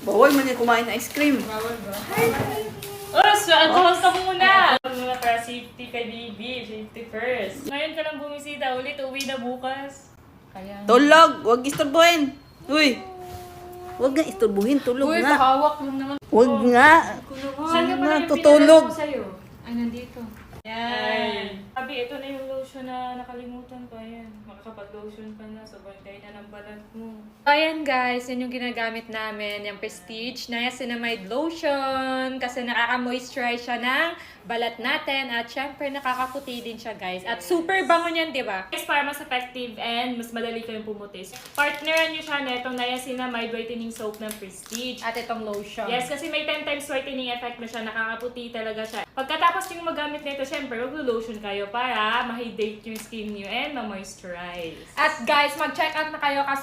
Bawal man yung kumain ng ice cream. Bawal ba? Oh, so advance ka muna! Muna para safety kay Bibi. Safety first. Ngayon ka lang bumisita ulit. Uwi na bukas. Kaya... Tulog! Huwag istorbohin! Uy! Huwag nga istorbohin, tulog Uy, nga. kahawak lang naman. Huwag nga. Saan ka pala nga, yung tutulog. ko sa'yo? Ay, nandito. Yan. Ito na nakalimutan ko. Ayan. Makakapag-lotion ka na. Sobrang tayo na ng balat mo. Ayan guys, yun yung ginagamit namin, yung Prestige Niacinamide Lotion kasi nakaka-moisturize siya ng balat natin at syempre nakakaputi din siya guys. At super bango niyan, di ba? Guys, para mas effective and mas madali kayong pumutis. Partneran nyo siya na itong niacinamide whitening soap ng Prestige. At itong lotion. Yes, kasi may 10 times whitening effect na siya. Nakakaputi talaga siya. Pagkatapos yung magamit nito, syempre, maglo-lotion kayo para ma-hydrate yung skin nyo and ma-moisturize. At guys, mag-check out na kayo kasi